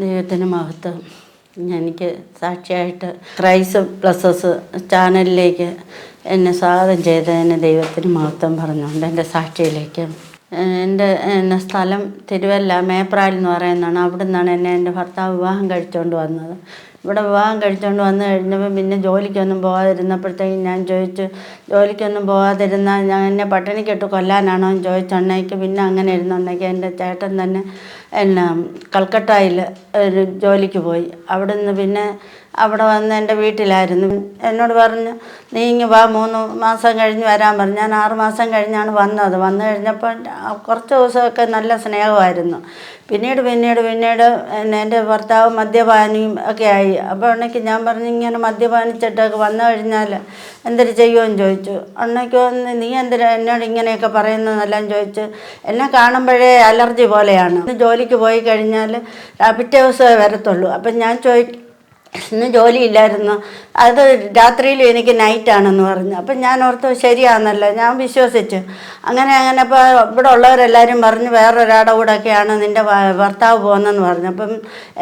ദൈവത്തിന് മഹത്വം എനിക്ക് സാക്ഷിയായിട്ട് ക്രൈസ് പ്ലസസ് ചാനലിലേക്ക് എന്നെ സ്വാഗതം ചെയ്തതിന് ദൈവത്തിന് മഹത്വം പറഞ്ഞുകൊണ്ട് എന്റെ സാക്ഷിയിലേക്ക്. എന്റെ എന്നെ സ്ഥലം തിരുവല്ല മേപ്രാൽ എന്ന് പറയുന്നതാണ്. അവിടെ നിന്നാണ് എന്നെ എന്റെ ഭർത്താവ് വിവാഹം കഴിച്ചുകൊണ്ട് വന്നത്. ഇവിടെ വിവാഹം കഴിച്ചുകൊണ്ട് വന്നു കഴിഞ്ഞപ്പോൾ പിന്നെ ജോലിക്കൊന്നും പോകാതിരുന്നപ്പോഴത്തേക്കും ഞാൻ ചോദിച്ചു ജോലിക്കൊന്നും പോകാതിരുന്നാൽ ഞാൻ എന്നെ പട്ടിണിക്കിട്ട് കൊല്ലാനാണോ? എന്ന് ചോദിച്ചുണ്ടെങ്കിൽ പിന്നെ അങ്ങനെ ഇരുന്നുണ്ടെങ്കിൽ എന്റെ ചേട്ടൻ തന്നെ എന്നാ കൽക്കട്ടയിൽ ഒരു ജോലിക്ക് പോയി. അവിടുന്ന് പിന്നെ അവിടെ വന്ന് എന്റെ വീട്ടിലായിരുന്നു. എന്നോട് പറഞ്ഞു നീ ഇങ്ങ് വാ മൂന്ന് മാസം കഴിഞ്ഞ് വരാൻ പറഞ്ഞു. ഞാൻ ആറ് മാസം കഴിഞ്ഞാണ് വന്നത്. വന്നു കഴിഞ്ഞപ്പോൾ കുറച്ച് ദിവസമൊക്കെ നല്ല സ്നേഹമായിരുന്നു. പിന്നീട് പിന്നീട് പിന്നീട് എന്റെ ഭർത്താവ് മദ്യപാനിയും ഒക്കെ ആയി. അപ്പോൾ ഉണ്ടെങ്കിൽ ഞാൻ പറഞ്ഞു ഇങ്ങനെ മദ്യപാനിച്ചിട്ടൊക്കെ വന്നു കഴിഞ്ഞാൽ എന്തൊരു ചെയ്യുമെന്ന് ചോദിച്ചു. ഉണ്ണയ്ക്ക് വന്ന് നീ എന്തിനാ എന്നോട് ഇങ്ങനെയൊക്കെ പറയുന്നതെന്നെല്ലാം ചോദിച്ച് എന്നെ കാണുമ്പോഴേ അലർജി പോലെയാണ്. ജോലിക്ക് പോയി കഴിഞ്ഞാൽ പിറ്റേ ദിവസമേ വരത്തുള്ളൂ. അപ്പം ഞാൻ ചോദിക്കും ഇന്ന് ജോലിയില്ലായിരുന്നു. അത് രാത്രിയിൽ എനിക്ക് നൈറ്റാണെന്ന് പറഞ്ഞു. അപ്പം ഞാൻ ഓർത്തു ശരിയാണെന്നല്ലോ ഞാൻ വിശ്വസിച്ചു. അങ്ങനെ അങ്ങനെ അപ്പോൾ ഇവിടെ ഉള്ളവരെല്ലാവരും പറഞ്ഞു വേറൊരാടെ കൂടെയൊക്കെയാണ് നിന്റെ ഭർത്താവ് പോകുന്നതെന്ന് പറഞ്ഞു. അപ്പം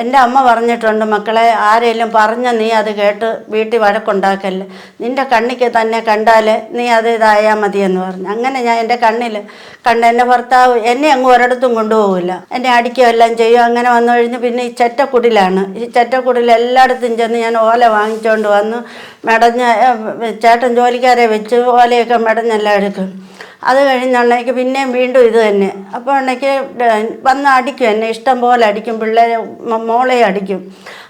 എന്റെ അമ്മ പറഞ്ഞിട്ടുണ്ട് മക്കളെ ആരെങ്കിലും പറഞ്ഞ നീ അത് കേട്ട് വീട്ടിൽ വഴക്കുണ്ടാക്കല്ലേ നിന്റെ കണ്ണിക്ക് തന്നെ കണ്ടാൽ നീ അത് ഇതായാൽ മതിയെന്ന് പറഞ്ഞു. അങ്ങനെ ഞാൻ എന്റെ കണ്ണിൽ കണ്ട എന്റെ ഭർത്താവ് എന്നെ അങ്ങ് ഒരിടത്തും കൊണ്ടുപോകില്ല എന്നെ അടിക്കുകയോ എല്ലാം ചെയ്യും. അങ്ങനെ വന്നു കഴിഞ്ഞ് പിന്നെ ഈ ചെറ്റക്കുടിലാണ്. ഈ ചെറ്റക്കുടിൽ എല്ലായിടത്തും ചെന്ന് ഞാൻ ഓല വാങ്ങിച്ചുകൊണ്ട് വന്നു. മെടഞ്ഞ ചേട്ടൻ ജോലിക്കാരെ വെച്ച് ഓലയൊക്കെ മെടഞ്ഞെല്ലാം എടുക്കും. അത് കഴിഞ്ഞുണ്ടെങ്കിൽ പിന്നെയും വീണ്ടും ഇത് തന്നെ. അപ്പോൾ ഉണ്ടെങ്കിൽ വന്ന് അടിക്കും എന്നെ. ഇഷ്ടം പോലെ അടിക്കും. പിള്ളേരെ മോളെ അടിക്കും.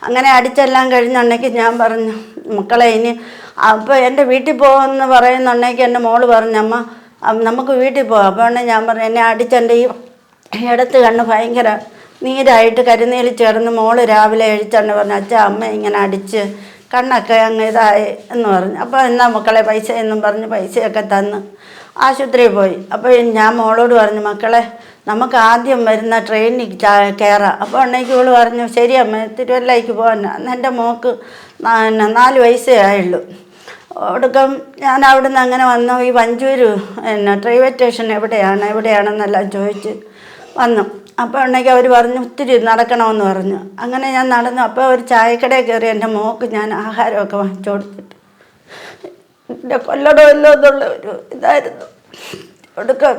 അങ്ങനെ അടിച്ചെല്ലാം കഴിഞ്ഞുണ്ടെങ്കിൽ ഞാൻ പറഞ്ഞു മക്കളെ ഇനി അപ്പോൾ എന്റെ വീട്ടിൽ പോകുമെന്ന് പറയുന്നുണ്ടെങ്കിൽ എന്റെ മോൾ പറഞ്ഞു അമ്മ നമുക്ക് വീട്ടിൽ പോകാം അപ്പോൾ ഉണ്ടെങ്കിൽ ഞാൻ പറഞ്ഞു എന്നെ അടിച്ചെന്റെ ഈ ഇടത്ത് കണ്ണ് ഭയങ്കര നീരായിട്ട് കരുനീൽ ചേർന്ന് മോൾ രാവിലെ എഴുത്തണ്ട് പറഞ്ഞു അച്ഛാ അമ്മ ഇങ്ങനെ അടിച്ച് കണ്ണൊക്കെ അങ്ങ് ഇതായി എന്ന് പറഞ്ഞു. അപ്പോൾ എന്നാ മക്കളെ പൈസ എന്നും പറഞ്ഞ് പൈസയൊക്കെ തന്ന് ആശുപത്രിയിൽ പോയി. അപ്പോൾ ഞാൻ മോളോട് പറഞ്ഞു മക്കളെ നമുക്ക് ആദ്യം വരുന്ന ട്രെയിനിൽ കയറാം അപ്പോൾ ഉണ്ടെങ്കിൽ ഇവൾ പറഞ്ഞു ശരി അമ്മ തിരുവല്ലയ്ക്ക് പോകാൻ അന്ന് എന്റെ മോക്ക് നാല് വയസ്സേ ആയുള്ളൂ. ഒടുക്കം ഞാൻ അവിടെ നിന്ന് അങ്ങനെ വന്നു. ഈ വഞ്ചൂര് പിന്നെ റെയിൽവേ സ്റ്റേഷൻ എവിടെയാണ് എവിടെയാണെന്നെല്ലാം ചോദിച്ച് വന്നു. അപ്പോൾ ഉണ്ടെങ്കിൽ അവർ പറഞ്ഞു ഒത്തിരി നടക്കണമെന്ന് പറഞ്ഞു. അങ്ങനെ ഞാൻ നടന്നു. അപ്പോൾ ഒരു ചായക്കടയിൽ കയറി എന്റെ മോക്ക് ഞാൻ ആഹാരമൊക്കെ വാങ്ങിച്ചു കൊടുത്തിട്ട്. എന്റെ കൊല്ലടോ എല്ലോ എന്നുള്ള ഒരു ഇതായിരുന്നു. ഒടുക്കം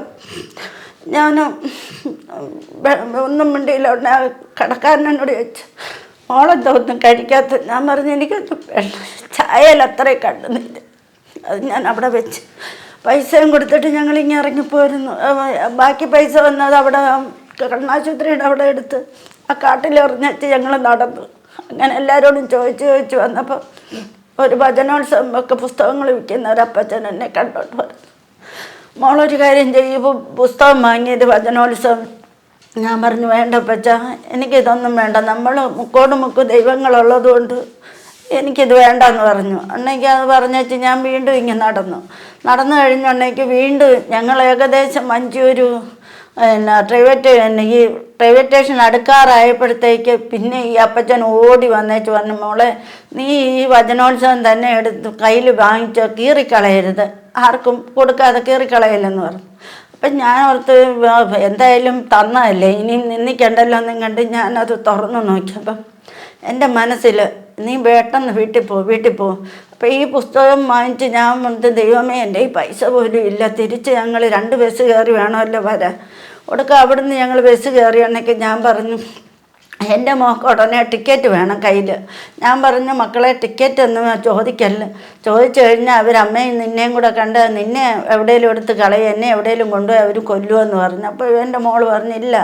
ഞാൻ ഒന്നും മിണ്ടിയില്ല. ഉണ്ട് കടക്കാരനോട് ചോദിച്ചു മോളെന്താ ഒന്നും കഴിക്കാത്ത ഞാൻ പറഞ്ഞു എനിക്കൊന്നും ചായയിൽ അത്രയും കണ്ടുന്നില്ല അത് ഞാൻ അവിടെ വെച്ച് പൈസയും കൊടുത്തിട്ട് ഞങ്ങളിങ്ങനെ ഇറങ്ങിപ്പോയിരുന്നു ബാക്കി പൈസ വന്നത് അവിടെ കണ്ണാശുപത്രിയുടെ അവിടെ എടുത്ത് ആ കാട്ടിൽ എറിഞ്ഞിട്ട് ഞങ്ങൾ നടന്നു. അങ്ങനെ എല്ലാവരോടും ചോദിച്ച് ചോദിച്ച് വന്നപ്പോൾ ഒരു ഭജനോത്സവം ഒക്കെ പുസ്തകങ്ങൾ വിൽക്കുന്ന ഒരു അപ്പച്ചൻ എന്നെ കണ്ടോട്ട് പറഞ്ഞു. മോളൊരു കാര്യം ചെയ്യുമ്പോൾ പുസ്തകം വാങ്ങിയത് ഭജനോത്സവം. ഞാൻ പറഞ്ഞു വേണ്ട പച്ച എനിക്കിതൊന്നും വേണ്ട. നമ്മൾ മുക്കോട് മുക്ക് ദൈവങ്ങളുള്ളത് കൊണ്ട് എനിക്കിത് വേണ്ടെന്ന് പറഞ്ഞു. അണ്ണയ്ക്ക് അത് പറഞ്ഞേച്ച് ഞാൻ വീണ്ടും ഇങ്ങനെ നടന്നു. നടന്നു കഴിഞ്ഞുണ്ടെങ്കിൽ വീണ്ടും ഞങ്ങൾ ഏകദേശം മഞ്ചൂരു പിന്നെ പ്രൈവറ്റ് ഈ പ്രൈവറ്റ് സ്റ്റേഷൻ അടുക്കാറായപ്പോഴത്തേക്ക് പിന്നെ ഈ അപ്പച്ചൻ ഓടി വന്നേച്ച് പറഞ്ഞു മോളെ നീ ഈ വചനോത്സവം തന്നെ എടുത്ത് കയ്യിൽ വാങ്ങിച്ചോ കീറിക്കളയരുത്. ആർക്കും കൊടുക്കാതെ കീറിക്കളയില്ലെന്ന് പറഞ്ഞു. അപ്പം ഞാൻ ഓർത്ത് എന്തായാലും തന്നതല്ലേ ഇനി നിന്നിക്കണ്ടല്ലോ എന്നും കണ്ട് ഞാനത് തുറന്നു നോക്കിയപ്പം എന്റെ മനസ്സിൽ നീ പെട്ടെന്ന് വീട്ടിൽ പോ വീട്ടിൽ പോ. അപ്പം ഈ പുസ്തകം വാങ്ങിച്ച് ഞാൻ വന്നിട്ട് ദൈവമേ എന്റെ ഈ പൈസ പോലും ഇല്ല. തിരിച്ച് ഞങ്ങൾ രണ്ട് ബസ് കയറി വേണമല്ലോ വരാൻ. ഒടുക്കം അവിടുന്ന് ഞങ്ങൾ ബസ് കയറിയാണെങ്കിൽ ഞാൻ പറഞ്ഞു എന്റെ മോക്ക് ഉടനെ ടിക്കറ്റ് വേണം കയ്യിൽ ഞാൻ പറഞ്ഞു മക്കളെ ടിക്കറ്റ് ഒന്നും ചോദിക്കല്ല. ചോദിച്ചു കഴിഞ്ഞാൽ അവർ അമ്മയും നിന്നെയും കൂടെ കണ്ട് നിന്നെ എവിടെയെങ്കിലും എടുത്ത് കളയും എന്നെ എവിടെയെങ്കിലും കൊണ്ടുപോയി അവർ കൊല്ലുമെന്ന് പറഞ്ഞു. അപ്പോൾ എന്റെ മോൾ പറഞ്ഞില്ല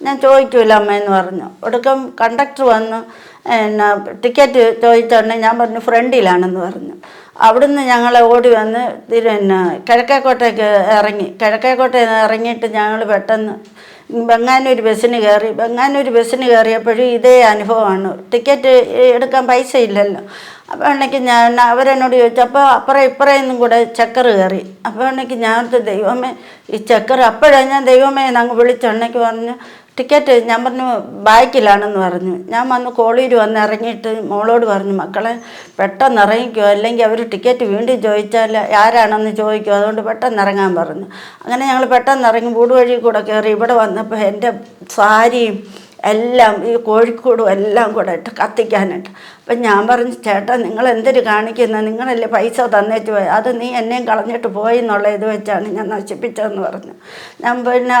ഞാൻ ചോദിക്കൂല അമ്മയെന്ന് പറഞ്ഞു. ഒടുക്കം കണ്ടക്ടർ വന്ന് എന്നാ ടിക്കറ്റ് ചോദിച്ചോണ്ടേ ഞാൻ പറഞ്ഞു ഫ്രണ്ടിലാണെന്ന് പറഞ്ഞു. അവിടുന്ന് ഞങ്ങൾ ഓടി വന്ന് പിന്നെ കിഴക്കേക്കോട്ടേക്ക് ഇറങ്ങി. കിഴക്കേക്കോട്ടയിൽ ഇറങ്ങിയിട്ട് ഞങ്ങൾ പെട്ടെന്ന് ബംഗാനൂർ ബസ്സിന് കയറി. ബംഗാനൂർ ബസ്സിന് കയറിയപ്പോഴും ഇതേ അനുഭവമാണ്. ടിക്കറ്റ് എടുക്കാൻ പൈസ ഇല്ലല്ലോ. അപ്പോൾ ഉണ്ടെങ്കിൽ ഞാൻ അവരെന്നോട് ചോദിച്ചു അപ്പോൾ അപ്പുറം ഇപ്പുറം കൂടെ ചക്കർ കയറി. അപ്പോൾ ഉണ്ടെങ്കിൽ ഞാൻ ദൈവമേ ഈ ചക്കർ അപ്പോഴാണ് ഞാൻ ദൈവമേ അങ്ങ് വിളിച്ചുണ്ടെങ്കിൽ പറഞ്ഞു ടിക്കറ്റ് ഞാൻ പറഞ്ഞു ബാക്കിലാണെന്ന് പറഞ്ഞു. ഞാൻ വന്ന് കോളേജിൽ വന്ന് ഇറങ്ങിയിട്ട് മോളോട് പറഞ്ഞു മക്കളെ പെട്ടെന്ന് ഇറങ്ങിക്കോ അല്ലെങ്കിൽ അവർ ടിക്കറ്റ് വീണ്ടും ചോദിച്ചാൽ ആരാണെന്ന് ചോദിക്കും? അതുകൊണ്ട് പെട്ടെന്ന് ഇറങ്ങാൻ പറഞ്ഞു. അങ്ങനെ ഞങ്ങൾ പെട്ടെന്ന് ഇറങ്ങി വീട് വഴി കൂടെ കയറി ഇവിടെ വന്നപ്പോൾ എന്റെ സാരിയും എല്ലാം ഈ കോഴിക്കോടും എല്ലാം കൂടെ ഇട്ട് കത്തിക്കാനായിട്ട്. അപ്പം ഞാൻ പറഞ്ഞു ചേട്ടാ നിങ്ങൾ എന്തൊരു കാണിക്കുന്നത് നിങ്ങളല്ലേ പൈസ തന്നേച്ച് പോയി? അത് നീ എന്നെയും കളഞ്ഞിട്ട് പോയി എന്നുള്ള ഇത് വെച്ചാണ് ഞാൻ നശിപ്പിച്ചതെന്ന് പറഞ്ഞു. ഞാൻ പിന്നെ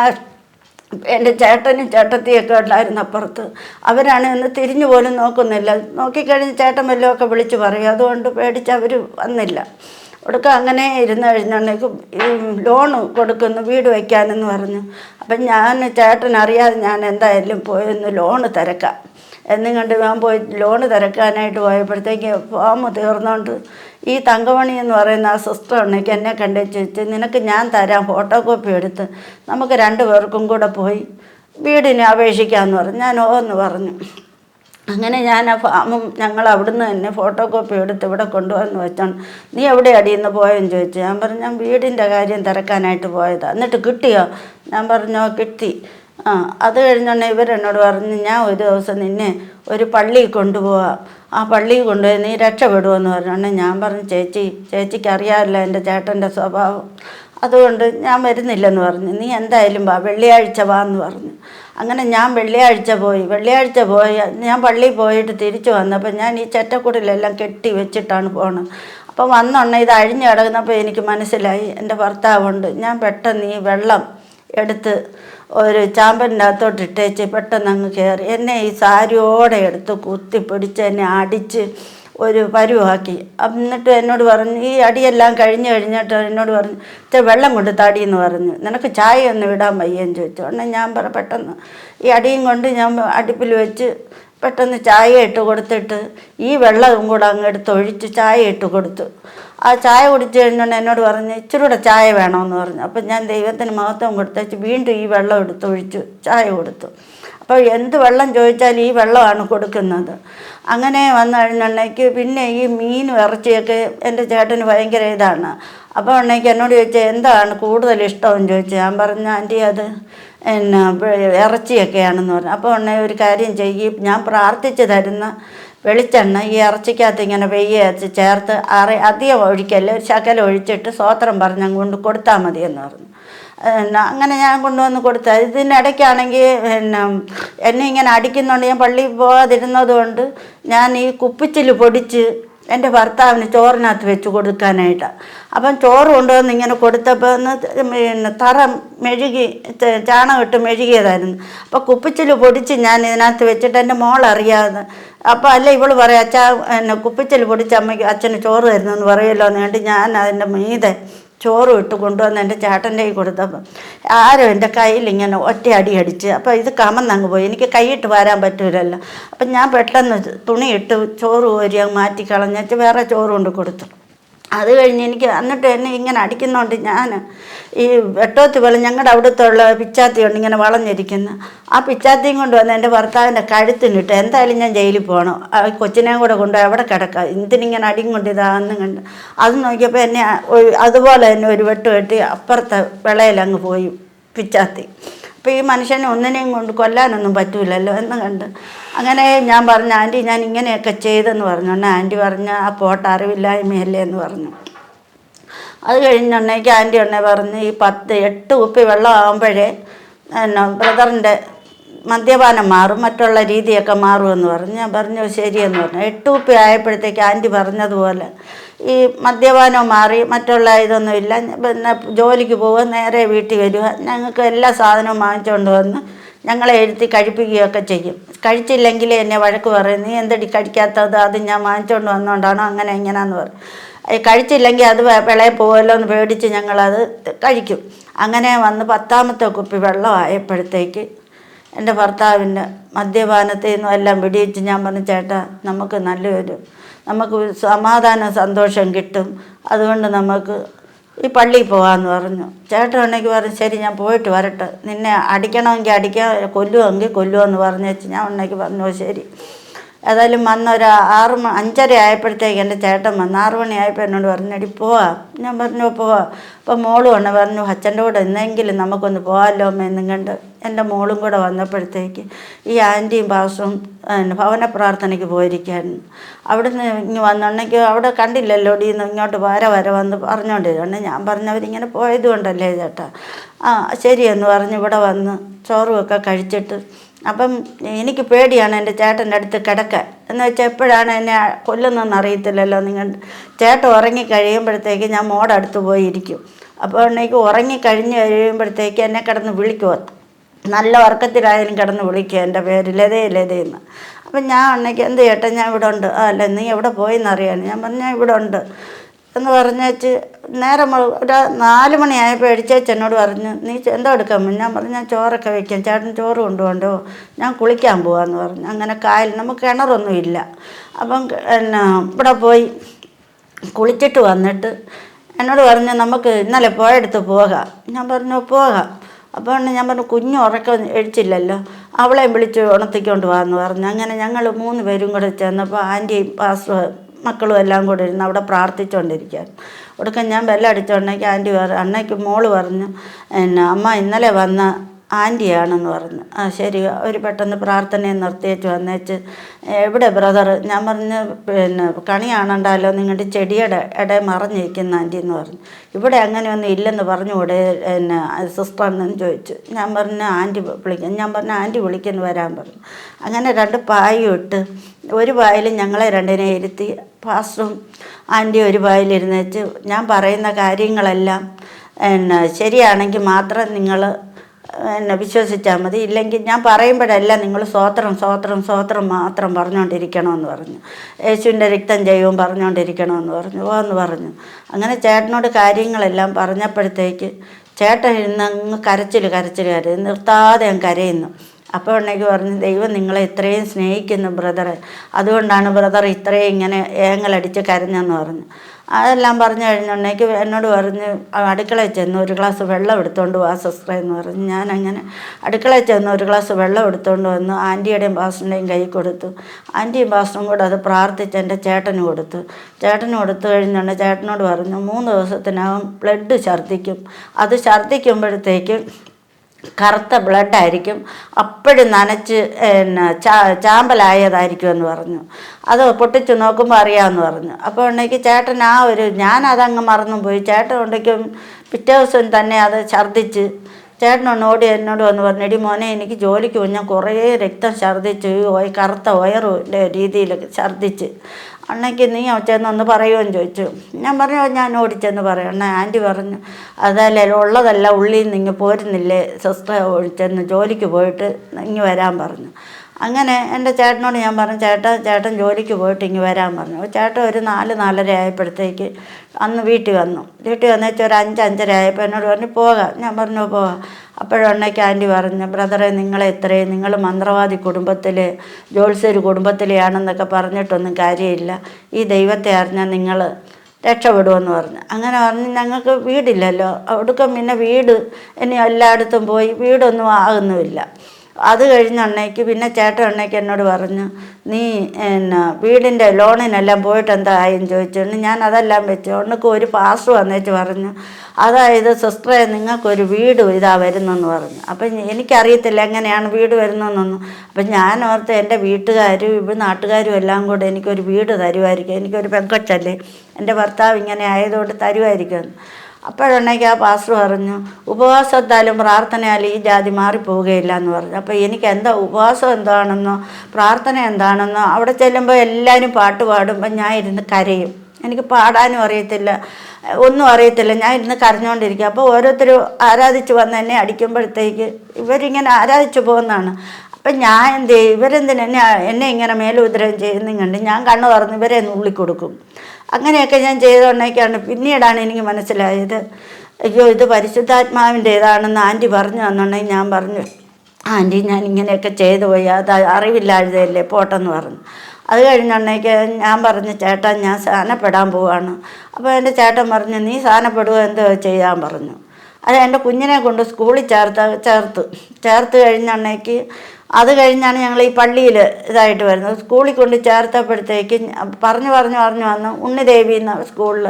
എന്റെ ചേട്ടനും ചേട്ടത്തിയൊക്കെ ഉണ്ടായിരുന്നു അപ്പുറത്ത്. അവരാണ് ഒന്ന് തിരിഞ്ഞു പോലും നോക്കുന്നില്ല. നോക്കിക്കഴിഞ്ഞ് ചേട്ടൻ വല്ലതുമൊക്കെ വിളിച്ച് പറയും. അതുകൊണ്ട് പേടിച്ച് അവർ വന്നില്ല. ഒടുക്കം അങ്ങനെ ഇരുന്ന് കഴിഞ്ഞുണ്ടെങ്കിൽ ഈ ലോണ് കൊടുക്കുന്നു വീട് വയ്ക്കാനെന്ന് പറഞ്ഞു. അപ്പം ഞാൻ ചേട്ടൻ അറിയാതെ ഞാൻ എന്തായാലും പോയൊന്ന് ലോണ് തിരക്കാം. എന്നും കണ്ട് ഞാൻ പോയി ലോണ് തിരക്കാനായിട്ട് പോയപ്പോഴത്തേക്ക് ഫോം തീർന്നുകൊണ്ട് ഈ തങ്കമണി എന്ന് പറയുന്ന ആ സിസ്റ്റർ ഉണ്ടെങ്കിൽ എന്നെ കണ്ടേച്ച് ചോദിച്ച് നിനക്ക് ഞാൻ തരാം ഫോട്ടോ കോപ്പി എടുത്ത്. നമുക്ക് രണ്ട് പേർക്കും കൂടെ പോയി വീടിനെ അപേക്ഷിക്കാമെന്ന് പറഞ്ഞു. ഞാൻ ഓ എന്ന് പറഞ്ഞു. അങ്ങനെ ഞാൻ ആ ഫാമും ഞങ്ങൾ അവിടുന്ന് തന്നെ ഫോട്ടോ കോപ്പി എടുത്ത് ഇവിടെ കൊണ്ടുവന്ന് വെച്ചാണ്. നീ എവിടെ അടിയിന്ന് പോയെന്ന് ചോദിച്ചു. ഞാൻ പറഞ്ഞു ഞാൻ വീടിന്റെ കാര്യം തിരക്കാനായിട്ട് പോയതാണ് എന്നിട്ട് കിട്ടിയോ? ഞാൻ പറഞ്ഞോ കിട്ടി. ആ അത് ഇവർ ഇവരെന്നോട് പറഞ്ഞു ഞാൻ ഒരു ദിവസം നിന്നെ ഒരു പള്ളിയിൽ കൊണ്ടുപോവാം. ആ പള്ളിയിൽ കൊണ്ടുപോയി നീ രക്ഷപ്പെടുമെന്ന് പറഞ്ഞോണ്ട് ഞാൻ പറഞ്ഞു ചേച്ചി ചേച്ചിക്ക് അറിയാമല്ലോ എന്റെ ചേട്ടന്റെ സ്വഭാവം. അതുകൊണ്ട് ഞാൻ വരുന്നില്ലെന്ന് പറഞ്ഞു. നീ എന്തായാലും വാ വെള്ളിയാഴ്ച വാ എന്ന് പറഞ്ഞു. അങ്ങനെ ഞാൻ വെള്ളിയാഴ്ച പോയി. വെള്ളിയാഴ്ച പോയി ഞാൻ പള്ളിയിൽ പോയിട്ട് തിരിച്ചു വന്നപ്പോൾ ഞാൻ ഈ ചെറ്റക്കുടിലെല്ലാം കെട്ടി വെച്ചിട്ടാണ് പോണത്. അപ്പോൾ വന്നോണ്ണ ഇത് അഴിഞ്ഞു കിടക്കുന്നപ്പോൾ എനിക്ക് മനസ്സിലായി എന്റെ ഭർത്താവുണ്ട്. ഞാൻ പെട്ടെന്ന് ഈ വെള്ളം എടുത്ത് ഒരു ചാമ്പലിന്റെ അകത്തോട്ട് ഇട്ടേച്ച് പെട്ടെന്ന് അങ്ങ് കയറി എന്നെ ഈ സാരിയോടെ എടുത്ത് കുത്തി പിടിച്ച് എന്നെ അടിച്ച് ഒരു പരുവാക്കി. എന്നിട്ട് എന്നോട് പറഞ്ഞു ഈ അടിയെല്ലാം കഴിഞ്ഞ് കഴിഞ്ഞിട്ട് എന്നോട് പറഞ്ഞു ഇച്ചിരി വെള്ളം കൊണ്ട് താടി എന്ന് പറഞ്ഞു. നിനക്ക് ചായ ഒന്ന് വിടാൻ വയ്യെന്ന് ചോദിച്ചു. ഉടനെ ഞാൻ പറ പെട്ടെന്ന്. ഈ അടിയും കൊണ്ട് ഞാൻ അടുപ്പിൽ വെച്ച് പെട്ടെന്ന് ചായ ഇട്ട് കൊടുത്തിട്ട് ഈ വെള്ളവും കൂടെ അങ്ങ് എടുത്ത് ഒഴിച്ച് ചായ ഇട്ട് കൊടുത്തു. ആ ചായ കുടിച്ച് കഴിഞ്ഞുകൊണ്ട് എന്നോട് പറഞ്ഞ് ഇച്ചിരി കൂടെ ചായ വേണമെന്ന് പറഞ്ഞു. അപ്പം ഞാൻ ദൈവത്തിന് മഹത്വം കൊടുത്തേച്ച് വീണ്ടും ഈ വെള്ളം എടുത്ത് ഒഴിച്ചു ചായ കൊടുത്തു. അപ്പോൾ എന്ത് വെള്ളം ചോദിച്ചാൽ ഈ വെള്ളമാണ് കൊടുക്കുന്നത്. അങ്ങനെ വന്നു കഴിഞ്ഞുണ്ടെങ്കിൽ പിന്നെ ഈ മീൻ ഇറച്ചിയൊക്കെ എന്റെ ചേട്ടന് ഭയങ്കര ഇതാണ്. അപ്പോൾ ഉണ്ടെങ്കിൽ എന്നോട് ചോദിച്ചാൽ എന്താണ് കൂടുതൽ ഇഷ്ടമെന്ന് ചോദിച്ചു? ഞാൻ പറഞ്ഞു ആന്റി അത് പിന്നെ ഇറച്ചിയൊക്കെയാണെന്ന് പറഞ്ഞു. അപ്പോൾ ഉണ്ണെ ഒരു കാര്യം ചെയ്യും. ഞാൻ പ്രാർത്ഥിച്ച് തരുന്ന വെളിച്ചെണ്ണ ഈ ഇറച്ചിക്കകത്ത് ഇങ്ങനെ വെയ്യ ചേർത്ത് അറി അധികം ഒഴിക്കല്ലേ ഒരു ശകലം ഒഴിച്ചിട്ട് സ്വോത്രം പറഞ്ഞ് കൊണ്ട് കൊടുത്താൽ മതി എന്ന് പറഞ്ഞു. പിന്നെ അങ്ങനെ ഞാൻ കൊണ്ടുവന്ന് കൊടുത്ത. ഇതിനിടയ്ക്കാണെങ്കിൽ പിന്നെ എന്നെ ഇങ്ങനെ അടിക്കുന്നുണ്ട് ഞാൻ പള്ളിയിൽ പോകാതിരുന്നത് കൊണ്ട് ഞാൻ ഈ കുപ്പിച്ചിൽ പൊടിച്ച് എന്റെ ഭർത്താവിന് ചോറിനകത്ത് വെച്ച് കൊടുക്കാനായിട്ടാണ് അപ്പം ചോറ് കൊണ്ടുവന്ന് ഇങ്ങനെ കൊടുത്തപ്പോൾ പിന്നെ തറ മെഴുകി ചാണകമിട്ട് മെഴുകിയതായിരുന്നു. അപ്പോൾ കുപ്പിച്ചിൽ പൊടിച്ച് ഞാൻ ഇതിനകത്ത് വെച്ചിട്ട് എന്റെ മോൾ അറിയാതെ അപ്പോൾ അല്ല ഇവൾ പറയാം അച്ഛാ എന്നെ കുപ്പിച്ചിൽ പൊടിച്ച് അമ്മയ്ക്ക് അച്ഛന് ചോറ് തരുന്നെന്ന് പറയുമല്ലോ എന്ന് കണ്ടിട്ട് ഞാൻ അതിന്റെ മീതെ ചോറും ഇട്ട് കൊണ്ടുവന്ന് എന്റെ ചേട്ടന്റെ കൈ കൊടുത്തപ്പം ആരും എന്റെ കയ്യിൽ ഇങ്ങനെ ഒറ്റ അടി അടിച്ച് അപ്പോൾ ഇത് കമന്നങ്ങ് പോയി. എനിക്ക് കൈയിട്ട് വരാൻ പറ്റൂലല്ലോ. അപ്പം ഞാൻ പെട്ടെന്ന് തുണിയിട്ട് ചോറ് കോരി അങ്ങ് മാറ്റി കളഞ്ഞിട്ട് വേറെ ചോറ് കൊണ്ട് കൊടുത്തു. അത് കഴിഞ്ഞ് എനിക്ക് എന്നിട്ട് എന്നെ ഇങ്ങനെ അടിക്കുന്നതുകൊണ്ട് ഞാൻ ഈ വെട്ടോത്തി വെള്ളം ഞങ്ങളുടെ അവിടുത്തുള്ള പിച്ചാത്തി ഉണ്ട് ഇങ്ങനെ വളഞ്ഞിരിക്കുന്നു. ആ പിച്ചാത്തിയും കൊണ്ട് വന്ന് എന്റെ ഭർത്താവിന്റെ കഴുത്തിനിട്ട് എന്തായാലും ഞാൻ ജയിലിൽ പോകണം ആ കൊച്ചിനെയും കൂടെ കൊണ്ടുപോയി അവിടെ കിടക്കാം. എന്തിനിങ്ങനെ അടിയും കൊണ്ട് ഇതാന്ന് കണ്ട് അത് നോക്കിയപ്പോൾ എന്നെ അതുപോലെ തന്നെ ഒരു വെട്ട് വെട്ടി അപ്പുറത്തെ വിളയിലങ്ങ് പോയി പിച്ചാത്തി. അപ്പോൾ ഈ മനുഷ്യനെ ഒന്നിനെയും കൊണ്ട് കൊല്ലാനൊന്നും പറ്റൂലല്ലോ എന്ന് കണ്ട്. അങ്ങനെ ഞാൻ പറഞ്ഞു ആന്റി ഞാൻ ഇങ്ങനെയൊക്കെ ചെയ്തെന്ന് പറഞ്ഞു. ആന്റി പറഞ്ഞ ആ പോട്ട അറിവില്ലായ്മയല്ലേ? എന്ന് പറഞ്ഞു. അത് കഴിഞ്ഞുണ്ടെങ്കിൽ ആന്റി ഉണ്ണെ പറഞ്ഞ് ഈ പത്ത് എട്ട് കുപ്പി വെള്ളം ആകുമ്പോഴേ പിന്നെ ബ്രദറിന്റെ മദ്യപാനം മാറും മറ്റുള്ള രീതിയൊക്കെ മാറുമെന്ന് പറഞ്ഞു. ഞാൻ പറഞ്ഞു ശരിയെന്ന് പറഞ്ഞു. എട്ട് ഉപ്പി ആയപ്പോഴത്തേക്ക് ആന്റി പറഞ്ഞതുപോലെ ഈ മദ്യപാനം മാറി മറ്റുള്ള ഇതൊന്നുമില്ല പിന്നെ ജോലിക്ക് പോവുക നേരെ വീട്ടിൽ വരിക. ഞങ്ങൾക്ക് എല്ലാ സാധനവും വാങ്ങിച്ചുകൊണ്ട് വന്ന് ഞങ്ങളെ എഴുത്തി കഴിപ്പിക്കുകയൊക്കെ ചെയ്യും. കഴിച്ചില്ലെങ്കിൽ എന്നെ വഴക്ക് പറയും. നീ എന്തടി കഴിക്കാത്തത് അത് ഞാൻ വാങ്ങിച്ചുകൊണ്ട് വന്നുകൊണ്ടാണോ അങ്ങനെ ഇങ്ങനെയെന്ന് പറയും കഴിച്ചില്ലെങ്കിൽ അത് വിളയെ പോകുമല്ലോ എന്ന് പേടിച്ച് ഞങ്ങളത് കഴിക്കും. അങ്ങനെ വന്ന് പത്താമത്തെ കുപ്പി വെള്ളം ആയപ്പോഴത്തേക്ക് എന്റെ ഭർത്താവിന് മദ്യപാനത്തിൽ നിന്നും എല്ലാം വെടിയിച്ച് ഞാൻ പറഞ്ഞു ചേട്ടാ നമുക്ക് നല്ലൊരു നമുക്ക് സമാധാന സന്തോഷം കിട്ടും. അതുകൊണ്ട് നമുക്ക് ഈ പള്ളിയിൽ പോകാമെന്ന് പറഞ്ഞു. ചേട്ടൻ ഉണ്ടെങ്കിൽ പറഞ്ഞു ശരി ഞാൻ പോയിട്ട് വരട്ടെ. നിന്നെ അടിക്കണമെങ്കിൽ അടിക്കാം കൊല്ലുമെങ്കിൽ കൊല്ലുമെന്ന് പറഞ്ഞു വെച്ച് ഞാൻ ഉണ്ടെങ്കിൽ പറഞ്ഞു ശരി. ഏതായാലും വന്ന ഒരു ആറ് അഞ്ചര ആയപ്പോഴത്തേക്ക് എന്റെ ചേട്ടൻ വന്ന് ആറ് മണി ആയപ്പോൾ എന്നോട് പറഞ്ഞു അടി പോവാം. ഞാൻ പറഞ്ഞു പോവാ. അപ്പം മോളും ഉണ്ട് പറഞ്ഞു അച്ഛന്റെ കൂടെ എന്നെങ്കിലും നമുക്കൊന്ന് പോകാമല്ലോ അമ്മ എന്നും കണ്ട് എന്റെ മോളും കൂടെ വന്നപ്പോഴത്തേക്ക് ഈ ആന്റിയും പാസും ഭവന പ്രാർത്ഥനയ്ക്ക് പോയിരിക്കായിരുന്നു അവിടുന്ന് ഇങ്ങ് വന്നുണ്ടെങ്കിൽ അവിടെ കണ്ടില്ലല്ലോ ഡീന്ന് ഇങ്ങോട്ട് വര വര വന്ന് പറഞ്ഞുകൊണ്ടിരുന്നു ഞാൻ പറഞ്ഞവരിങ്ങനെ പോയത് കൊണ്ടല്ലേ ചേട്ടാ. ആ ശരിയെന്ന് പറഞ്ഞ് ഇവിടെ വന്ന് ചോറുമൊക്കെ കഴിച്ചിട്ട് അപ്പം എനിക്ക് പേടിയാണ് എന്റെ ചേട്ടന്റെ അടുത്ത് കിടക്കാൻ. എന്ന് വെച്ചാൽ എപ്പോഴാണ് എന്നെ കൊല്ലുന്നതെന്ന് അറിയത്തില്ലല്ലോ. നിങ്ങൾ ചേട്ടൻ ഉറങ്ങി കഴിയുമ്പോഴത്തേക്ക് ഞാൻ മോടെ അടുത്ത് പോയി ഇരിക്കും. അപ്പോൾ എനിക്ക് ഉറങ്ങി കഴിയുമ്പോഴത്തേക്ക് എന്നെ കിടന്ന് വിളിക്കുമോ നല്ല ഉറക്കത്തിലായാലും കിടന്ന് വിളിക്കുക എന്റെ പേര് ലതേ ലതേന്ന് അപ്പം ഞാൻ ഉണ്ടെങ്കിൽ എന്ത് ചേട്ടൻ ഞാൻ ഇവിടെ ഉണ്ട്. ആ അല്ല നീ എവിടെ പോയെന്ന് അറിയാൻ. ഞാൻ പറഞ്ഞു ഞാൻ ഇവിടെ ഉണ്ട്. എന്ന് പറഞ്ഞേച്ച് നേരം ഒരു നാല് മണിയായപ്പോൾ എടിച്ചേച്ച് എന്നോട് പറഞ്ഞു നീ എന്താ എടുക്കാൻ പോകും?" ഞാൻ പറഞ്ഞു ഞാൻ ചോറൊക്കെ വയ്ക്കാം ചേട്ടൻ ചോറ് കൊണ്ടുപോകണ്ടോ? ഞാൻ കുളിക്കാൻ പോവാന്ന് പറഞ്ഞു. അങ്ങനെ കായൽ നമുക്ക് കിണറൊന്നുമില്ല അപ്പം എന്നാ ഇവിടെ പോയി കുളിച്ചിട്ട് വന്നിട്ട് എന്നോട് പറഞ്ഞു നമുക്ക് ഇന്നലെ പോയടുത്ത് പോകാം. ഞാൻ പറഞ്ഞു പോകാം. അപ്പോൾ ഞാൻ പറഞ്ഞു കുഞ്ഞു ഉറക്കം എഴിച്ചില്ലല്ലോ അവളെയും വിളിച്ച് ഉണർത്തിക്കൊണ്ട് വാന്ന് പറഞ്ഞു. അങ്ങനെ ഞങ്ങൾ മൂന്ന് പേരും കൂടെ ചെന്നപ്പോൾ ആന്റിയും പാസ്റ്ററും മക്കളും എല്ലാം കൂടെ ഇരുന്ന് അവിടെ പ്രാർത്ഥിച്ചുകൊണ്ടിരിക്കുകയാണ് ഉടക്കം ഞാൻ ബെല്ലടിച്ചുകൊണ്ടെങ്കിൽ ആന്റി പറഞ്ഞു അണ്ണയ്ക്ക് മോൾ പറഞ്ഞു എന്നാ അമ്മ ഇന്നലെ വന്ന ആന്റിയാണെന്ന് പറഞ്ഞു. ആ ശരി അവർ പെട്ടെന്ന് പ്രാർത്ഥനയെ നിർത്തിയേച്ച്. വന്നേച്ച് എവിടെ ബ്രദർ ഞാൻ പറഞ്ഞ് പിന്നെ കണി നിങ്ങളുടെ ചെടിയുടെ ഇടയിൽ മറഞ്ഞിരിക്കുന്ന ആന്റി എന്ന് പറഞ്ഞു. ഇവിടെ അങ്ങനെയൊന്നും ഇല്ലെന്ന് പറഞ്ഞുകൂടെ സിസ്റ്റർ എന്നും ചോദിച്ചു. ഞാൻ പറഞ്ഞു ആന്റി വിളിക്കാം ഞാൻ പറഞ്ഞു ആന്റി വിളിക്കുന്നു വരാൻ പറഞ്ഞു. അങ്ങനെ രണ്ട് പായും ഇട്ട് ഒരു വായിൽ ഞങ്ങളെ രണ്ടിനെ ഇരുത്തി പാസ്റ്ററും ആന്റി ഒരു പായിലിരുന്നേച്ച് ഞാൻ പറയുന്ന കാര്യങ്ങളെല്ലാം പിന്നെ ശരിയാണെങ്കിൽ മാത്രം നിങ്ങൾ എന്നെ വിശ്വസിച്ചാൽ മതി. ഇല്ലെങ്കിൽ ഞാൻ പറയുമ്പോഴെല്ലാം നിങ്ങൾ സ്വോത്രം സ്വോത്രം സ്വോത്രം മാത്രം പറഞ്ഞുകൊണ്ടിരിക്കണമെന്ന് പറഞ്ഞു. യേശുവിന്റെ രക്തം ജൈവം പറഞ്ഞുകൊണ്ടിരിക്കണമെന്ന് പറഞ്ഞു ഓ എന്ന് പറഞ്ഞു. അങ്ങനെ ചേട്ടനോട് കാര്യങ്ങളെല്ലാം പറഞ്ഞപ്പോഴത്തേക്ക് ചേട്ടൻ ഇരുന്ന് അങ്ങ് കരച്ചിൽ കരച്ചിൽ കരയും നിർത്താതെ ഞാൻ കരയുന്നു. അപ്പോൾ ഉണ്ടെങ്കിൽ പറഞ്ഞു ദൈവം നിങ്ങളെ ഇത്രയും സ്നേഹിക്കുന്നു ബ്രദറെ. അതുകൊണ്ടാണ് ബ്രദർ ഇത്രയും ഇങ്ങനെ ഏങ്ങലടിച്ച് കരഞ്ഞെന്ന് പറഞ്ഞു. അതെല്ലാം പറഞ്ഞു കഴിഞ്ഞുണ്ടെങ്കിൽ എന്നോട് പറഞ്ഞ് അടുക്കളയിൽ ചെന്ന് ഒരു ഗ്ലാസ് വെള്ളം എടുത്തുകൊണ്ട് വാ സിസ്റ്റർ എന്ന് പറഞ്ഞു. ഞാൻ അങ്ങനെ അടുക്കളയിൽ ചെന്ന് ഒരു ഗ്ലാസ് വെള്ളം എടുത്തുകൊണ്ട് വന്നു ആന്റിയുടെയും പാസ്റ്ററിന്റെയും കൈ കൊടുത്തു. ആന്റിയും പാസ്റ്ററും കൂടെ അത് പ്രാർത്ഥിച്ച് എന്റെ ചേട്ടന് കൊടുത്തു. ചേട്ടന് കൊടുത്തു കഴിഞ്ഞുണ്ട് ചേട്ടനോട് പറഞ്ഞു മൂന്ന് ദിവസത്തിനകം ബ്ലഡ് ഛർദ്ദിക്കും. അത് ഛർദ്ദിക്കുമ്പോഴത്തേക്ക് കറുത്ത ബ്ലഡായിരിക്കും. അപ്പോഴും നനച്ച് പിന്നെ ചാ ചാമ്പലായതായിരിക്കും എന്ന് പറഞ്ഞു. അത് പൊട്ടിച്ച് നോക്കുമ്പോൾ അറിയാമെന്ന് പറഞ്ഞു. അപ്പോൾ ഉണ്ടെങ്കിൽ ചേട്ടൻ ആ ഒരു ഞാനതങ്ങ് മറന്നു പോയി ചേട്ടൻ ഉണ്ടെങ്കിൽ പിറ്റേ ദിവസം തന്നെ അത് ഛർദ്ദിച്ച് ചേട്ടനൊന്ന് ഓടി എന്നോട് വന്ന് പറഞ്ഞു എടി മോനെ എനിക്ക് ജോലിക്ക് പോയി. ഞാൻ കുറേ രക്തം ഛർദ്ദിച്ച് കറുത്ത വയറിന്റെ രീതിയിൽ ഛർദ്ദിച്ച്. അണ്ണയ്ക്ക് നീ ചെന്നൊന്ന് പറയുമെന്ന് ചോദിച്ചു. ഞാൻ പറഞ്ഞു ഞാൻ ഓടിച്ചെന്ന് പറയും. അണ്ണ ആന്റി പറഞ്ഞു അതല്ലേ ഉള്ളതല്ല ഉള്ളിൽ നിന്ന് ഇങ്ങ് പോരുന്നില്ലേ? സിസ്റ്റർ ഓടിച്ചെന്ന് ജോലിക്ക് പോയിട്ട് ഇങ്ങ് വരാൻ പറഞ്ഞു. അങ്ങനെ എന്റെ ചേട്ടനോട് ഞാൻ പറഞ്ഞു ചേട്ടാ ചേട്ടൻ ജോലിക്ക് പോയിട്ട് ഇങ്ങ് വരാൻ പറഞ്ഞു. ചേട്ടൻ ഒരു നാല് നാലര ആയപ്പോഴത്തേക്ക് അന്ന് വീട്ടിൽ വന്നു. വീട്ടിൽ വന്നേച്ച് ഒരു അഞ്ച് അഞ്ചര ആയപ്പോൾ എന്നോട് പറഞ്ഞു പോകാം. ഞാൻ പറഞ്ഞു പോകാം. അപ്പോഴൊണ്ണയ്ക്ക് ആന്റി പറഞ്ഞു ബ്രദറെ നിങ്ങളെ ഇത്രയും നിങ്ങൾ മന്ത്രവാദി കുടുംബത്തിലെ ജോത്സ്യര് കുടുംബത്തിലെയാണെന്നൊക്കെ പറഞ്ഞിട്ടൊന്നും കാര്യമില്ല. ഈ ദൈവത്തെ അറിഞ്ഞാൽ നിങ്ങൾ രക്ഷപ്പെടുമെന്ന് പറഞ്ഞു. അങ്ങനെ പറഞ്ഞ് ഞങ്ങൾക്ക് വീടില്ലല്ലോ. അവിടുക്കും പിന്നെ വീട് ഇനി എല്ലായിടത്തും പോയി വീടൊന്നും ആകുന്നുമില്ല. അത് കഴിഞ്ഞ അണ്ണയ്ക്ക് പിന്നെ ചേട്ടൻ അണ്ണയ്ക്ക് എന്നോട് പറഞ്ഞു നീ എന്നാ വീടിന്റെ ലോണിനെല്ലാം പോയിട്ട് എന്താ ആയെന്ന് ചോദിച്ചുകൊണ്ട് ഞാൻ അതെല്ലാം വെച്ചു. ഉണ്ണക്ക് ഒരു പാസ് വന്നേച്ച് പറഞ്ഞു അതായത് സിസ്റ്ററെ നിങ്ങൾക്കൊരു വീട് ഇതാ വരുന്നെന്ന് പറഞ്ഞു. അപ്പം എനിക്കറിയത്തില്ല എങ്ങനെയാണ് വീട് വരുന്നതെന്നൊന്നും അപ്പം ഞാൻ ഓർത്ത് എന്റെ വീട്ടുകാരും ഇവിടെ നാട്ടുകാരും എല്ലാം കൂടെ എനിക്കൊരു വീട് തരുമായിരിക്കും എനിക്കൊരു പെങ്കൊച്ചല്ലേ എന്റെ ഭർത്താവ് ഇങ്ങനെ ആയതുകൊണ്ട് തരുമായിരിക്കും അപ്പോഴുണ്ടെങ്കിൽ ആ പാസ്റ്റർ പറഞ്ഞു ഉപവാസത്താലും പ്രാർത്ഥനയാലും ഈ ജാതി മാറിപ്പോവുകയില്ല എന്ന് പറഞ്ഞു. അപ്പോൾ എനിക്ക് എന്താ ഉപവാസം എന്താണെന്നോ പ്രാർത്ഥന എന്താണെന്നോ അവിടെ ചെല്ലുമ്പോൾ എല്ലാവരും പാട്ട് പാടുമ്പോൾ ഞാൻ ഇരുന്ന് കരയും. എനിക്ക് പാടാനും അറിയത്തില്ല ഒന്നും അറിയത്തില്ല. ഞാൻ ഇരുന്ന് കരഞ്ഞുകൊണ്ടിരിക്കുക അപ്പോൾ ഓരോരുത്തർ ആരാധിച്ച് വന്ന് എന്നെ അടിക്കുമ്പോഴത്തേക്ക് ഇവരിങ്ങനെ ആരാധിച്ചു പോകുന്നതാണ്. അപ്പം ഞാൻ എന്ത് ചെയ്യും? ഇവരെന്തിനാ എന്നെ എന്നെ ഇങ്ങനെ മേലുദ്രവം ചെയ്യുന്നു കണ്ട് ഞാൻ കണ്ണു തുറന്ന് ഇവരെ നുള്ളിക്കൊടുക്കും അങ്ങനെയൊക്കെ ഞാൻ ചെയ്തോണ്ടേക്കാണ് പിന്നീടാണ് എനിക്ക് മനസ്സിലായത്. അയ്യോ ഇത് പരിശുദ്ധാത്മാവിന്റെ ഇതാണെന്ന് ആന്റി പറഞ്ഞു തന്നുണ്ടെങ്കിൽ ഞാൻ പറഞ്ഞു ആന്റി ഞാൻ ഇങ്ങനെയൊക്കെ ചെയ്തു പോയി. അത് അറിവില്ലാഴ്ചയല്ലേ പോട്ടെന്ന് പറഞ്ഞു. അത് കഴിഞ്ഞുണ്ടെങ്കിൽ ഞാൻ പറഞ്ഞു ചേട്ടൻ ഞാൻ സാധനപ്പെടാൻ പോവാണ്. അപ്പോൾ എന്റെ ചേട്ടൻ പറഞ്ഞു നീ സാധനപ്പെടുക എന്തോ ചെയ്യാൻ പറഞ്ഞു. അത് എന്റെ കുഞ്ഞിനെ കൊണ്ട് സ്കൂളിൽ ചേർത്ത് ചേർത്ത് ചേർത്ത് കഴിഞ്ഞണ്ണേക്ക് അത് കഴിഞ്ഞാണ് ഞങ്ങൾ ഈ പള്ളിയിൽ ഇതായിട്ട് വരുന്നത്. സ്കൂളിൽ കൊണ്ട് ചേർത്തപ്പോഴത്തേക്ക് പറഞ്ഞു പറഞ്ഞു പറഞ്ഞു വന്ന് ഉണ്ണിദേവി എന്ന സ്കൂളിൽ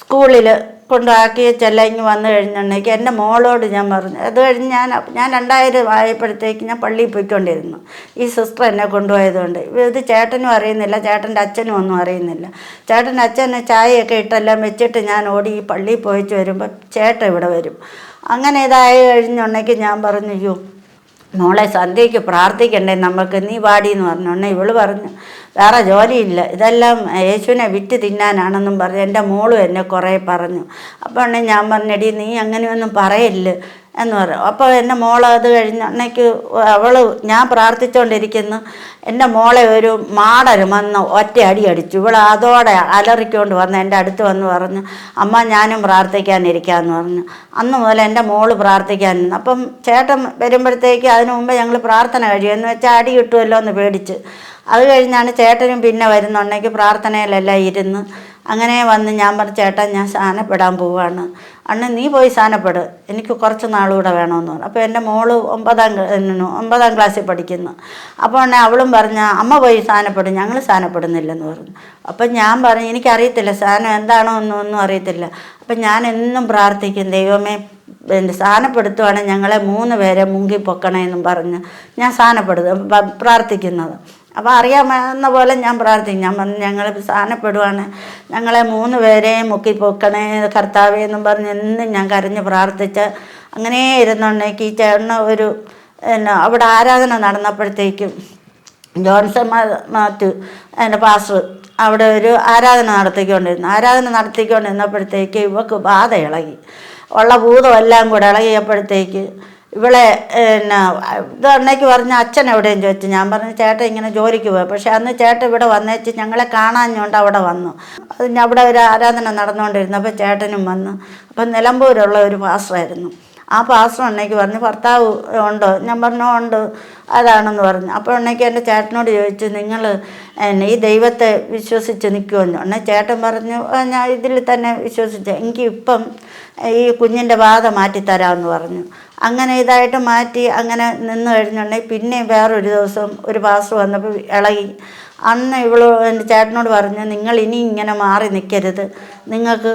സ്കൂളിൽ കൊണ്ടാക്കി ചെല്ലങ്ങി വന്നു കഴിഞ്ഞിട്ടുണ്ടെങ്കിൽ എന്റെ മോളോട് ഞാൻ പറഞ്ഞു. അത് കഴിഞ്ഞ് ഞാൻ ഞാൻ രണ്ടായിരം ആയപ്പോഴത്തേക്ക് ഞാൻ പള്ളിയിൽ പോയിക്കൊണ്ടിരുന്നു. ഈ സിസ്റ്റർ എന്നെ കൊണ്ടുപോയതുകൊണ്ട്. ഇത് ചേട്ടനും അറിയുന്നില്ല ചേട്ടന്റെ അച്ഛനും ഒന്നും അറിയുന്നില്ല. ചേട്ടന്റെ അച്ഛനെ ചായയൊക്കെ ഇട്ടെല്ലാം വെച്ചിട്ട് ഞാൻ ഓടി ഈ പള്ളിയിൽ പോയിച്ച് വരുമ്പോൾ ചേട്ടൻ ഇവിടെ വരും. അങ്ങനെ ഇതായി കഴിഞ്ഞുണ്ടെങ്കിൽ ഞാൻ പറഞ്ഞു അയ്യോ മോളെ സന്ധ്യയ്ക്ക് പ്രാർത്ഥിക്കണ്ടേ? നമ്മൾക്ക് നീ വാടി പറഞ്ഞു. ഉടനെ ഇവൾ പറഞ്ഞു വേറെ ജോലിയില്ല. ഇതെല്ലാം യേശുവിനെ വിറ്റ് തിന്നാനാണെന്നും പറഞ്ഞു എന്റെ മോളും എന്നെ കുറേ പറഞ്ഞു. അപ്പോൾ ഞാൻ പറഞ്ഞെടി നീ അങ്ങനെയൊന്നും പറയല്ല്. എന്ന് പറയും. അപ്പോൾ എന്റെ മോൾ അത് കഴിഞ്ഞ അന്നേക്ക് അവൾ ഞാൻ പ്രാർത്ഥിച്ചുകൊണ്ടിരിക്കുന്നു എന്റെ മോളെ ഒരു മാടര് വന്ന് ഒറ്റ അടി അടിച്ചു. ഇവൾ അതോടെ അലറിക്കൊണ്ട് വന്ന് എന്റെ അടുത്ത് വന്ന് പറഞ്ഞു അമ്മ ഞാനും പ്രാർത്ഥിക്കാനിരിക്കാമെന്ന് പറഞ്ഞു. അന്ന് മുതൽ എന്റെ മോൾ പ്രാർത്ഥിക്കാനിരുന്നു അപ്പം ചേട്ടൻ വരുമ്പോഴത്തേക്ക് അതിനു മുമ്പേ ഞങ്ങൾ പ്രാർത്ഥന കഴിയും. എന്ന് വെച്ചാൽ അടി കിട്ടുമല്ലോ എന്ന് പേടിച്ച്. അത് കഴിഞ്ഞാണ് ചേട്ടനും പിന്നെ വരുന്നുണ്ടെങ്കിൽ പ്രാർത്ഥനയിലെല്ലാം ഇരുന്ന് അങ്ങനെ വന്ന് ഞാൻ പറഞ്ഞു ചേട്ടാ ഞാൻ സാധനപ്പെടാൻ പോവാണ്. അണ്ണൻ നീ പോയി സാധനപ്പെട്. എനിക്ക് കുറച്ച് നാളുകൂടെ വേണമെന്ന് പറഞ്ഞു. അപ്പോൾ എന്റെ മോൾ ഒമ്പതാം ഒമ്പതാം ക്ലാസ്സിൽ പഠിക്കുന്നു. അപ്പോൾ ഉടനെ അവളും പറഞ്ഞ അമ്മ പോയി സാധനപ്പെടും ഞങ്ങൾ സാധനപ്പെടുന്നില്ലെന്ന് പറഞ്ഞു. അപ്പം ഞാൻ പറഞ്ഞു എനിക്കറിയത്തില്ല സാധനം എന്താണോ ഒന്നും ഒന്നും അറിയത്തില്ല. അപ്പം ഞാൻ എന്നും പ്രാർത്ഥിക്കും ദൈവമേ പിന്നെ സാധനപ്പെടുത്തുവാണെങ്കിൽ ഞങ്ങളെ മൂന്ന് പേരെ മുങ്ങി പൊക്കണേ എന്നും പറഞ്ഞ് ഞാൻ സ്ഥാനപ്പെടുത്തും പ- പ്രാർത്ഥിക്കുന്നത്. അപ്പോൾ അറിയാമെന്ന പോലെ ഞാൻ പ്രാർത്ഥിക്കും. ഞാൻ പറഞ്ഞു ഞങ്ങൾ സ്ഥാനപ്പെടുവാണ് ഞങ്ങളെ മൂന്ന് പേരെയും മുക്കി പൊക്കണേ കർത്താവേ എന്നും പറഞ്ഞ് എന്നും ഞാൻ കരഞ്ഞ് പ്രാർത്ഥിച്ച് അങ്ങനെ ഇരുന്നുണ്ടെങ്കിൽ ഈ ചേട്ടന് ഒരു പിന്നെ അവിടെ ആരാധന നടന്നപ്പോഴത്തേക്കും ജോൺസൺ മാത്യു എന്റെ പാസ്റ്റർ അവിടെ ഒരു ആരാധന നടത്തിക്കൊണ്ടിരുന്നു. ആരാധന നടത്തിക്കൊണ്ടിരുന്നപ്പോഴത്തേക്ക് ഇവക്ക് ബാധ ഇളകി. ഉള്ള ഭൂതമെല്ലാം കൂടെ ഇളകിയപ്പോഴത്തേക്ക് ഇവളെ പിന്നെ ഇത് അന്നേക്ക് പറഞ്ഞ അച്ഛൻ എവിടെയും ചോദിച്ചു. ഞാൻ പറഞ്ഞു ചേട്ടൻ ഇങ്ങനെ ജോലിക്ക് പോയി. പക്ഷെ അന്ന് ചേട്ടൻ ഇവിടെ വന്നേച്ച് ഞങ്ങളെ കാണാഞ്ഞുകൊണ്ട് അവിടെ വന്നു. അത് ഞാൻ അവിടെ ഒരു ആരാധന നടന്നുകൊണ്ടിരുന്നപ്പോൾ ചേട്ടനും വന്നു. അപ്പം നിലമ്പൂരുള്ള ഒരു പാസ്റ്ററായിരുന്നു. ആ പാസ്റ്റർ അന്നേക്ക് പറഞ്ഞു ഭർത്താവ് ഉണ്ടോ? ഞാൻ പറഞ്ഞു ഉണ്ട്. അതാണെന്ന് പറഞ്ഞു. അപ്പോൾ ഉണ്ണേക്ക് എന്റെ ചേട്ടനോട് ചോദിച്ചു നിങ്ങൾ എന്നെ ഈ ദൈവത്തെ വിശ്വസിച്ച് നിൽക്കുമെന്ന് ഉടനെ ചേട്ടൻ പറഞ്ഞു ഞാൻ ഇതിൽ തന്നെ വിശ്വസിച്ചു എനിക്ക് ഇപ്പം ഈ കുഞ്ഞിന്റെ ബാധ മാറ്റിത്തരാമെന്ന് പറഞ്ഞു. അങ്ങനെ ഇതായിട്ട് മാറ്റി അങ്ങനെ നിന്ന് കഴിഞ്ഞുണ്ടെങ്കിൽ പിന്നെ വേറൊരു ദിവസം ഒരു പാസ്റ്റർ വന്നപ്പോൾ ഇളകി അന്ന് ഇവൾ എന്റെ ചേട്ടനോട് പറഞ്ഞു നിങ്ങൾ ഇനി ഇങ്ങനെ മാറി നിൽക്കരുത്. നിങ്ങൾക്ക്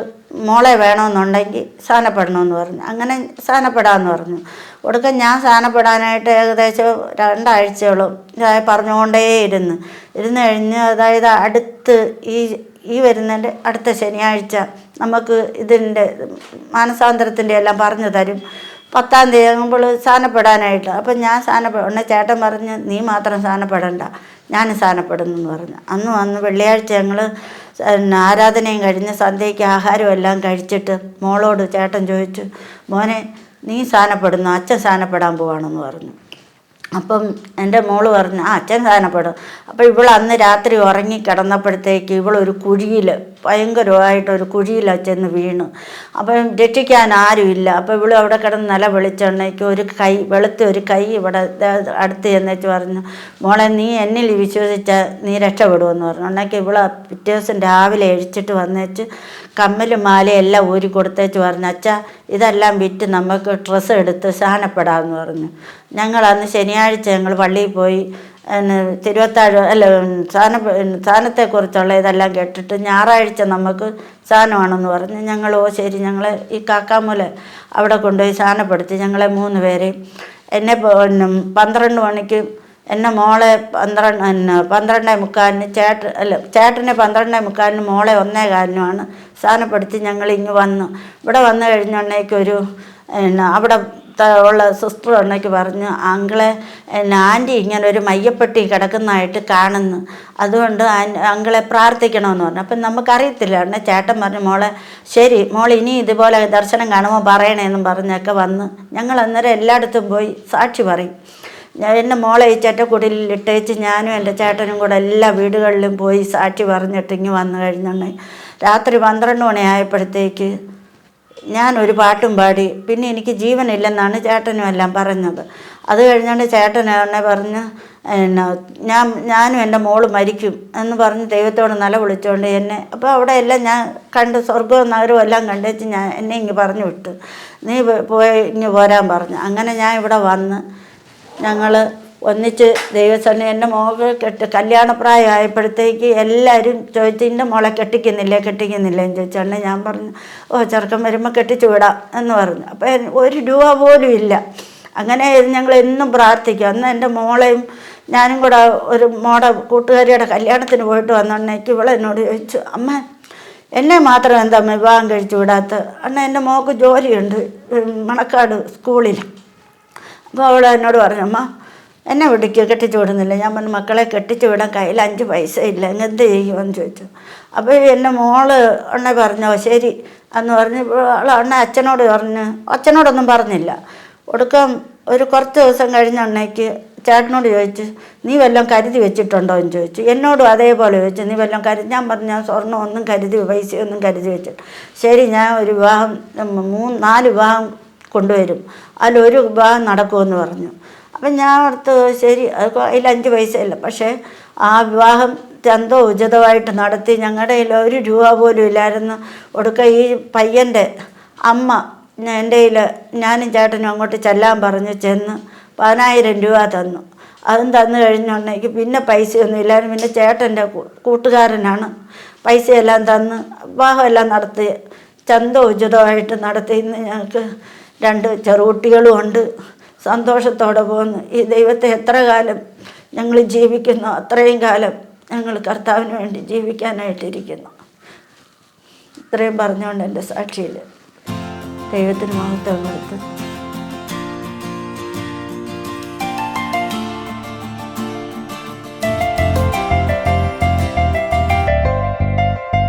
മോളെ വേണമെന്നുണ്ടെങ്കിൽ സ്ഥാനപ്പെടണമെന്ന് പറഞ്ഞു. അങ്ങനെ സ്ഥാനപ്പെടാമെന്ന് പറഞ്ഞു. ഒടുക്കം ഞാൻ സ്ഥാനപ്പെടാനായിട്ട് ഏകദേശം രണ്ടാഴ്ചയോളം പറഞ്ഞുകൊണ്ടേ ഇരുന്ന്. ഇരുന്ന് കഴിഞ്ഞ് അതായത് അടുത്ത് ഈ ഈ വരുന്നതിന്റെ അടുത്ത ശനിയാഴ്ച നമുക്ക് ഇതിന്റെ മാനസാന്തരത്തിന്റെ എല്ലാം പറഞ്ഞു തരും. പത്താം തീയതി ആകുമ്പോൾ സ്ഥാനപ്പെടാനായിട്ട് അപ്പം ഞാൻ സ്ഥാനപ്പെ ഉടനെ ചേട്ടൻ പറഞ്ഞ് നീ മാത്രം സ്ഥാനപ്പെടണ്ട ഞാൻ സ്ഥാനപ്പെടുന്നു എന്ന് പറഞ്ഞു. അന്ന് വന്ന് വെള്ളിയാഴ്ച ഞങ്ങൾ ആരാധനയും കഴിഞ്ഞ് സന്ധ്യയ്ക്ക് ആഹാരവും എല്ലാം കഴിച്ചിട്ട് മോളോട് ചേട്ടൻ ചോദിച്ചു മോനെ നീ സ്ഥാനപ്പെടുന്നു അച്ഛൻ സ്ഥാനപ്പെടാൻ പോവാണെന്ന് പറഞ്ഞു. അപ്പം എന്റെ മോൾ പറഞ്ഞു ആ അച്ഛൻ സ്ഥാനപ്പെടും അപ്പോൾ ഇവൾ അന്ന് രാത്രി ഉറങ്ങി കിടന്നപ്പോഴത്തേക്ക് ഇവളൊരു കുഴിയിൽ ഭയങ്കരമായിട്ടൊരു കുഴിയിൽ ചെന്ന് വീണു. അപ്പം രക്ഷിക്കാൻ ആരുമില്ല അപ്പോൾ ഇവിടെ അവിടെ കിടന്ന് നില വെളിച്ചെണ്ണയ്ക്ക് ഒരു കൈ വെളുത്ത ഒരു കൈ ഇവിടെ അടുത്ത് ചെന്നേച്ച് പറഞ്ഞു മോളെ നീ എന്നിൽ വിശ്വസിച്ചാൽ നീ രക്ഷപ്പെടുമെന്ന് പറഞ്ഞു. ഉണ്ടെങ്കിൽ ഇവിടെ പിറ്റേ ദിവസം രാവിലെ എഴിച്ചിട്ട് വന്നേച്ച് കമ്മലും മാലയും എല്ലാം ഊരി കൊടുത്തേച്ച് പറഞ്ഞു അച്ഛാ ഇതെല്ലാം വിറ്റ് നമുക്ക് ഡ്രസ്സ് എടുത്ത് സ്ഥാനപ്പെടാമെന്ന് പറഞ്ഞു. ഞങ്ങൾ അന്ന് ശനിയാഴ്ച ഞങ്ങൾ പള്ളിയിൽ പോയി തിരുവത്താഴ് അല്ല സ്ഥാന സാധനത്തെക്കുറിച്ചുള്ള ഇതെല്ലാം കേട്ടിട്ട് ഞായറാഴ്ച നമുക്ക് സാധനമാണെന്ന് പറഞ്ഞ് ഞങ്ങൾ ഓ ശരി ഞങ്ങൾ ഈ കാക്കാമൂല അവിടെ കൊണ്ടുപോയി സാധനപ്പെടുത്തി ഞങ്ങളെ മൂന്ന് പേരെയും എന്നെ പന്ത്രണ്ട് മണിക്ക് എന്നെ മോളെ പന്ത്രണ്ട് പിന്നെ പന്ത്രണ്ടേ മുക്കാലിന് ചേട്ട അല്ല ചേട്ടനെ പന്ത്രണ്ടേ മുക്കാലിന് മോളെ ഒന്നേ കാലിനുമാണ് സാധനപ്പെടുത്തി ഞങ്ങൾ ഇങ്ങ് വന്നു. ഇവിടെ വന്നു കഴിഞ്ഞുണ്ടെങ്കിൽ പിന്നെ അവിടെ ഉള്ള സിസ്റ്റർ ഉണ്ടെങ്കിൽ പറഞ്ഞു അങ്കിളെ ആന്റി ഇങ്ങനെ ഒരു മയ്യപ്പെട്ടി കിടക്കുന്നതായിട്ട് കാണുന്നു. അതുകൊണ്ട് അങ്കിളെ പ്രാർത്ഥിക്കണമെന്ന് പറഞ്ഞു. അപ്പം നമുക്കറിയത്തില്ല. ഉടനെ ചേട്ടൻ പറഞ്ഞു മോളെ ശരി മോൾ ഇനി ഇതുപോലെ ദർശനം കാണുമ്പോൾ പറയണേന്നും പറഞ്ഞൊക്കെ വന്ന് ഞങ്ങൾ അന്നേരം എല്ലായിടത്തും പോയി സാക്ഷി പറയും. എന്റെ മോളെ ഈ ചേട്ടക്കുടിയിൽ ഇട്ടേച്ച് ഞാനും എന്റെ ചേട്ടനും കൂടെ എല്ലാ വീടുകളിലും പോയി സാക്ഷി പറഞ്ഞിട്ട് ഇങ്ങ് വന്നു കഴിഞ്ഞുണ്ടെങ്കിൽ രാത്രി പന്ത്രണ്ട് മണിയായപ്പോഴത്തേക്ക് ഞാൻ ഒരു പാട്ടും പാടി. പിന്നെ എനിക്ക് ജീവനില്ലെന്നാണ് ചേട്ടനും എല്ലാം പറഞ്ഞത്. അത് കഴിഞ്ഞാണ്ട് ചേട്ടൻ എന്നെ പറഞ്ഞ് എന്നാ ഞാൻ ഞാനും എന്റെ മോൾ മരിക്കും എന്ന് പറഞ്ഞ് ദൈവത്തോട് നില വിളിച്ചുകൊണ്ട് എന്നെ അപ്പോൾ അവിടെ എല്ലാം ഞാൻ കണ്ട് സ്വർഗവും നഗരവും എല്ലാം കണ്ടേച്ച് ഞാൻ എന്നെ ഇങ്ങ് പറഞ്ഞു വിട്ടു. നീ പോയി ഇങ്ങ് പോരാൻ പറഞ്ഞു. അങ്ങനെ ഞാൻ ഇവിടെ വന്ന് ഞങ്ങൾ ഒന്നിച്ച് ദൈവസന്നെ എന്റെ മോൾക്ക് കെട്ട് കല്യാണപ്രായമായപ്പോഴത്തേക്ക് എല്ലാവരും ചോദിച്ചു എന്റെ മോളെ കെട്ടിക്കുന്നില്ലേ കെട്ടിക്കുന്നില്ലേ? എന്ന് ചോദിച്ചാണ് ഞാൻ പറഞ്ഞു ഓ ചെറുക്കൻ വരുമ്പോൾ കെട്ടിച്ചു വിടാം എന്ന് പറഞ്ഞു. അപ്പം ഒരു രൂപ പോലും ഇല്ല. അങ്ങനെ ഞങ്ങൾ എന്നും പ്രാർത്ഥിക്കും. അന്ന് എന്റെ മോളെയും ഞാനും കൂടെ ഒരു മോടെ കൂട്ടുകാരിയുടെ കല്യാണത്തിന് പോയിട്ട് വന്നോണ്ടേക്ക് ഇവളെ എന്നോട് ചോദിച്ചു അമ്മ എന്നെ മാത്രം എന്താ വിവാഹം കഴിച്ചു വിടാത്ത അന്ന് എന്റെ മോൾക്ക് ജോലിയുണ്ട് മണക്കാട് സ്കൂളിൽ. അപ്പോൾ അവൾ എന്നോട് പറഞ്ഞു അമ്മ എന്നെ വിടിക്കുക കെട്ടിച്ചു വിടുന്നില്ല. ഞാൻ പറഞ്ഞു മക്കളെ കെട്ടിച്ചു വിടാൻ കയ്യിൽ അഞ്ച് പൈസ ഇല്ല. എന്ത് ചെയ്യുമെന്ന് ചോദിച്ചു. അപ്പോൾ എന്റെ മോൾ അണ്ണ പറഞ്ഞോ ശരി. എന്ന് പറഞ്ഞ് അണ്ണ അച്ഛനോട് പറഞ്ഞ് അച്ഛനോടൊന്നും പറഞ്ഞില്ല. ഒടുക്കം ഒരു കുറച്ച് ദിവസം കഴിഞ്ഞ അണ്ണയ്ക്ക് ചേട്ടനോട് ചോദിച്ചു നീ വല്ലതും കരുതി വെച്ചിട്ടുണ്ടോ? എന്ന് ചോദിച്ചു. എന്നോടും അതേപോലെ ചോദിച്ചു. നീ വല്ലതും കരുതി ഞാൻ പറഞ്ഞു ഞാൻ സ്വർണം ഒന്നും കരുതി പൈസയൊന്നും കരുതി വെച്ചിട്ട് ശരി ഞാൻ ഒരു വിവാഹം മൂന്ന് നാല് വിവാഹം കൊണ്ടുവരും. അതിലൊരു വിവാഹം നടക്കുമെന്ന് പറഞ്ഞു. അപ്പം ഞാൻ ഓർത്ത് ശരി അത് അതിൽ അഞ്ച് പൈസ ഇല്ല പക്ഷേ ആ വിവാഹം ചന്തോ ഉചിതമായിട്ട് നടത്തി ഞങ്ങളുടെ കയ്യിൽ ഒരു രൂപ പോലും ഇല്ലായിരുന്നു. ഒടുക്ക ഈ പയ്യന്റെ അമ്മ എന്റെ കയ്യിൽ ഞാനും ചേട്ടനും അങ്ങോട്ട് ചെല്ലാൻ പറഞ്ഞു ചെന്ന് പതിനായിരം രൂപ തന്നു. അതും തന്നു കഴിഞ്ഞുണ്ടെങ്കിൽ പിന്നെ പൈസയൊന്നും ഇല്ലായിരുന്നു. പിന്നെ ചേട്ടന്റെ കൂട്ടുകാരനാണ് പൈസയെല്ലാം തന്ന് വിവാഹമെല്ലാം നടത്തി ചന്ത ഉചിതമായിട്ട് നടത്തി. ഞങ്ങൾക്ക് രണ്ട് ചെറുകുട്ടികളും ഉണ്ട്. സന്തോഷത്തോടെ പോകുന്നു ഈ ദൈവത്തെ എത്ര കാലം ഞങ്ങൾ ജീവിക്കുന്നു അത്രയും കാലം ഞങ്ങൾ കർത്താവിന് വേണ്ടി ജീവിക്കാനായിട്ടിരിക്കുന്നു. ഇത്രയും പറഞ്ഞുകൊണ്ട് എന്റെ സാക്ഷിയിൽ ദൈവത്തിന് മഹത്വം കൊടുത്ത്